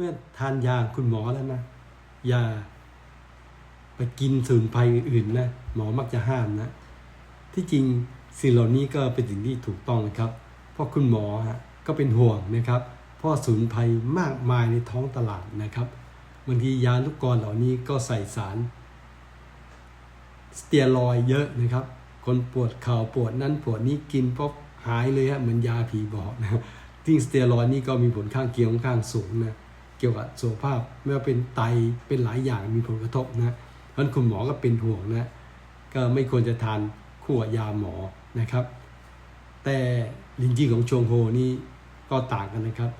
มื่อทานยาคุณหมอแล้วนะอย่าไปกินสมุนไพรอื่นนะหมอมักจะห้ามนะ ที่จริงสิ่งเหล่านี้ก็เป็นสิ่งที่ถูกต้องนะครับ เพราะคุณหมอฮะก็เป็นห่วงนะครับเพราะสมุนไพรมากมายในท้องตลาดนะครับบางทียาลูกกรเหล่านี้ก็ใส่สาร สเตียรอยเยอะนะครับ คนปวดเข่าปวดนั้นปวดนี้กินปุ๊บหายเลยฮะเหมือนยาผีบอกนะจริงสเตียรอยนี่ก็มีผลข้างเคียงค่อนข้างสูงนะ เกี่ยวกับสุขภาพไม่ว่าเป็นไตเป็นหลายอย่างมีผลกระทบนะเพราะคุณหมอก็เป็นห่วงนะก็ไม่ควรจะทานคู่กับยาหมอนะครับ แต่ลินจีของชงโฮนี่ก็ต่างกันนะครับ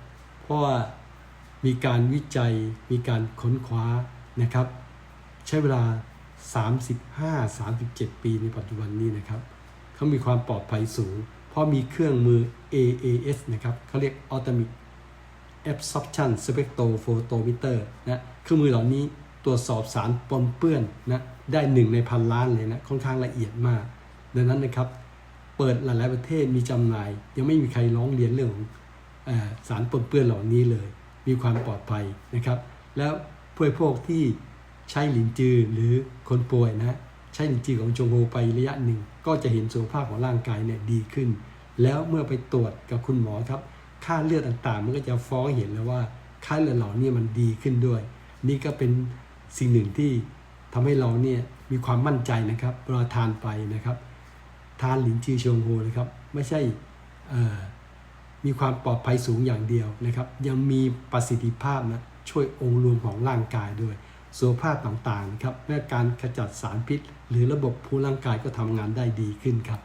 เพราะว่ามีการวิจัยมีการค้นคว้านะครับ ใช้เวลา 35-37 ปีในปัจจุบันนี้นะครับเขามีความปลอดภัยสูง เพราะมีเครื่องมือ AAS นะครับเขาเรียก Atomic Absorption Spectrophotometer นะเครื่องมือเหล่านี้ตรวจสอบสารปนเปื้อนนะได้หนึ่งในพันล้านเลยนะค่อนข้างละเอียดมาก ดังนั้นนะครับ เปิดหลาย ๆ ประเทศมีจำหน่าย ยังไม่มีใครร้องเรียนเรื่องของอสารปนเปื้อนเหล่านี้เลย มีความปลอดภัยนะครับ แล้วผู้บริโภคที่ใช้หลินจือหรือคนป่วยนะใช้หลินจือของจงโฮไประยะหนึ่ง ก็จะเห็นสุขภาพของร่างกายเนี่ยดีขึ้น แล้วเมื่อไปตรวจกับคุณหมอครับ ค่าเลือดต่างๆ มันก็จะฟ้องเห็นแล้วว่าค่าเลือดเหล่านี้มันดีขึ้นด้วย นี่ก็เป็นสิ่งหนึ่งที่ทำให้เราเนี่ยมีความมั่นใจนะครับเวลาทานไปนะครับ ทานหลินจือชงโฮนะครับ ไม่ใช่มีความปลอดภัยสูงอย่างเดียวนะครับ ยังมีประสิทธิภาพนะช่วยองค์รวมของร่างกายด้วยสุขภาพต่างๆครับเมื่อการขจัดสารพิษ หรือระบบภูมิร่างกายก็ทำงานได้ดีขึ้นครับ